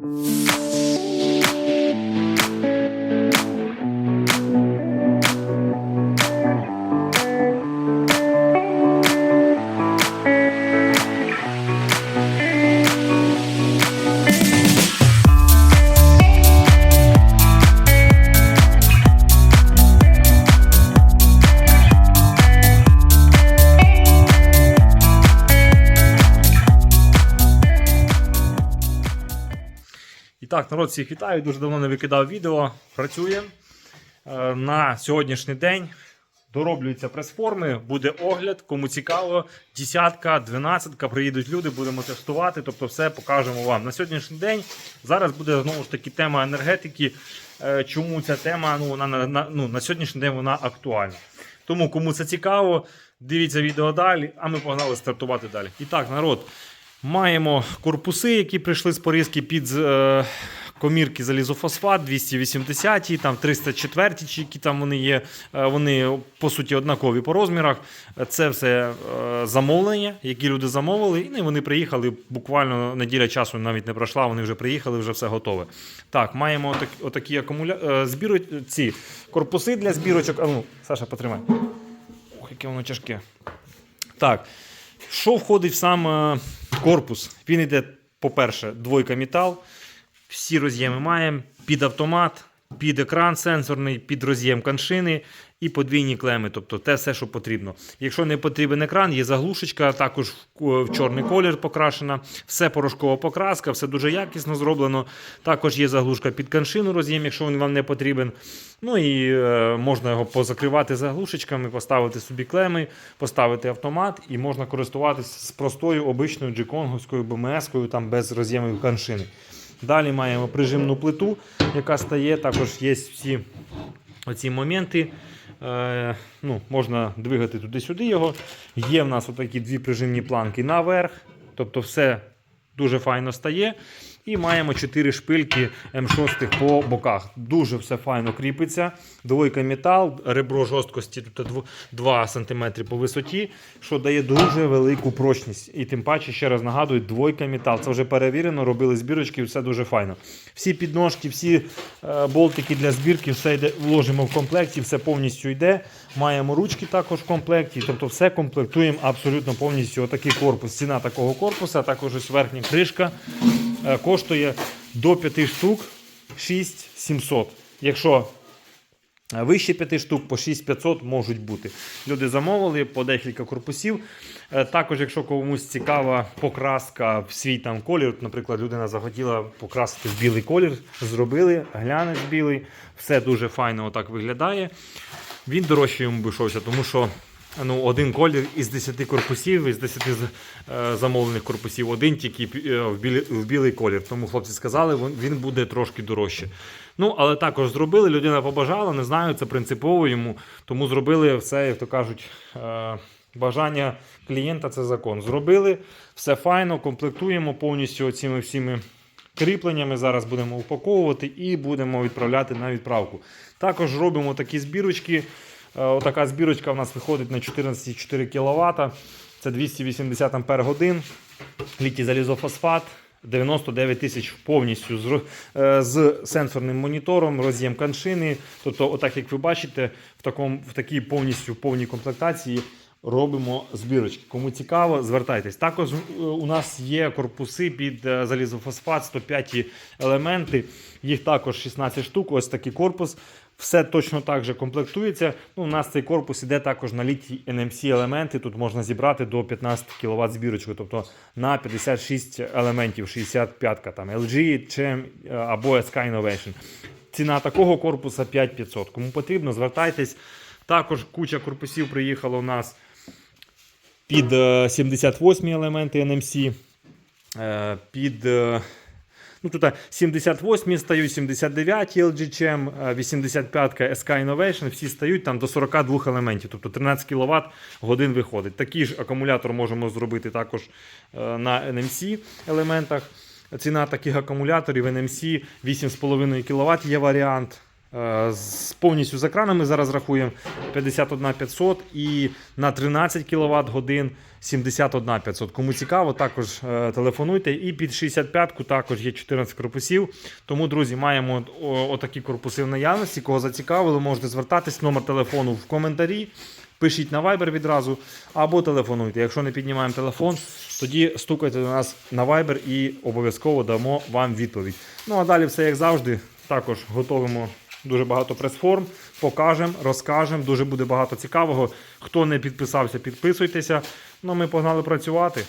І так, народ всіх вітаю. Дуже давно не викидав відео. Працюємо. Е, На сьогоднішній день дороблюються прес-форми, буде огляд. Кому цікаво, десятка, дванадцятка, приїдуть люди, будемо тестувати. Тобто, все покажемо вам. На сьогоднішній день зараз буде знову ж таки тема енергетики. Е, Чому ця тема ну, вона на, ну, на сьогоднішній день вона актуальна. Тому кому це цікаво, дивіться відео далі, а ми погнали стартувати далі. І так, народ. Маємо корпуси, які прийшли з порізки під е, комірки залізофосфат 280, там 304, чи які там вони є. Е, вони по суті однакові по розмірах. Це все е, замовлення, які люди замовили, і вони приїхали буквально неділя часу навіть не пройшла. Вони вже приїхали, вже все готове. Так, маємо отак, отакі акумуля... е, збіру... ці корпуси для збірочок. А ну, Саша, потримай. Ох, яке воно тяжке. Так. Що входить в сам е, корпус? Він йде, по-перше, двойка метал. Всі роз'єми маємо під автомат, під екран сенсорний, під роз'єм каншини і подвійні клеми. Тобто те все, що потрібно. Якщо не потрібен екран, є заглушечка, також в чорний колір покрашена. Все порошкова покраска, все дуже якісно зроблено. Також є заглушка під каншину роз'єм, якщо він вам не потрібен. Ну і е, можна його позакривати заглушечками, поставити собі клеми, поставити автомат, і можна користуватися з простою обичною джеконговською БМС-кою там без роз'ємів каншини. Далі маємо прижимну плиту, яка стає. Також є всі оці моменти. Е, ну, можна двигати туди-сюди його. Є в нас отакі дві прижимні планки наверх. Тобто все дуже файно стає. І маємо 4 шпильки М6 по боках. Дуже все файно кріпиться. Двойка метал, ребро жорсткості тут 2 см по висоті, що дає дуже велику прочність. І тим паче, ще раз нагадую, двойка метал. Це вже перевірено, робили збірочки, все дуже файно. Всі підножки, всі е, болтики для збірки, все йде, вложимо в комплекті, все повністю йде. Маємо ручки також в комплекті. Тобто все комплектуємо абсолютно повністю. Отакий корпус. Ціна такого корпуса, також ось верхня кришка е, коштує до 5 штук 6700. Якщо е, Вище 5 штук по 6500 можуть бути. Люди замовили по декілька корпусів. Е, Також, якщо комусь цікава покраска в свій там колір, наприклад, людина захотіла покрасити в білий колір, зробили, глянець білий, все дуже файно отак виглядає. Він дорожче йому обійшовся, тому що ну, один колір із 10 корпусів, із 10 е, замовлених корпусів, один тільки е, в, білий, в білий колір. Тому хлопці сказали, він- буде трошки дорожче. Ну, але також зробили, людина побажала, не знаю, це принципово йому, тому зробили все, як то кажуть. Е, Бажання клієнта це закон. Зробили все файно, комплектуємо повністю цими всіми кріпленнями. Зараз будемо упаковувати і будемо відправляти на відправку. Також робимо такі збірочки. Е, Отака збірочка в нас виходить на 14,4 кВт. Це 280 Ампер годин. Літій залізофосфат. 99 тисяч повністю з, е, з сенсорним монітором, роз'єм каншини. Тобто, отак як ви бачите, в, такому, в такій повністю повній комплектації робимо збірочки. Кому цікаво, звертайтесь. Також е, у нас є корпуси під залізофосфат, 105 елементи. Їх також 16 штук. Ось такий корпус. Все точно так же комплектується. Ну, у нас цей корпус іде також на літій NMC елементи. Тут можна зібрати до 15 кВт збірочку, тобто на 56 елементів, 65 там LG, CHEM е, або SK Innovation. Ціна такого корпуса 5500. Кому потрібно, звертайтесь. Також куча корпусів приїхало у нас під е, 78 елементи NMC, е, під е, ну, тут 78 стають, 79 LG CHEM, 85 SK Innovation, всі стають там до 42 елементів, тобто 13 кВт годин виходить. Такий ж акумулятор можемо зробити також е, на NMC елементах. Ціна таких акумуляторів NMC 8,5 кВт є варіант. Е, З повністю з екранами зараз рахуємо 51 500 і на 13 кВт годин 71 500. Кому цікаво, також е, телефонуйте. І під 65-ку також є 14 корпусів. Тому, друзі, маємо отакі корпуси в наявності. Кого зацікавило, можете звертатись. Номер телефону в коментарі. Пишіть на Viber відразу або телефонуйте. Якщо не піднімаємо телефон, тоді стукайте до нас на Viber і обов'язково дамо вам відповідь. Ну а далі все як завжди. Також готуємо дуже багато прес-форм, покажемо, розкажемо. Дуже буде багато цікавого. Хто не підписався, підписуйтеся. Ну, ми погнали працювати.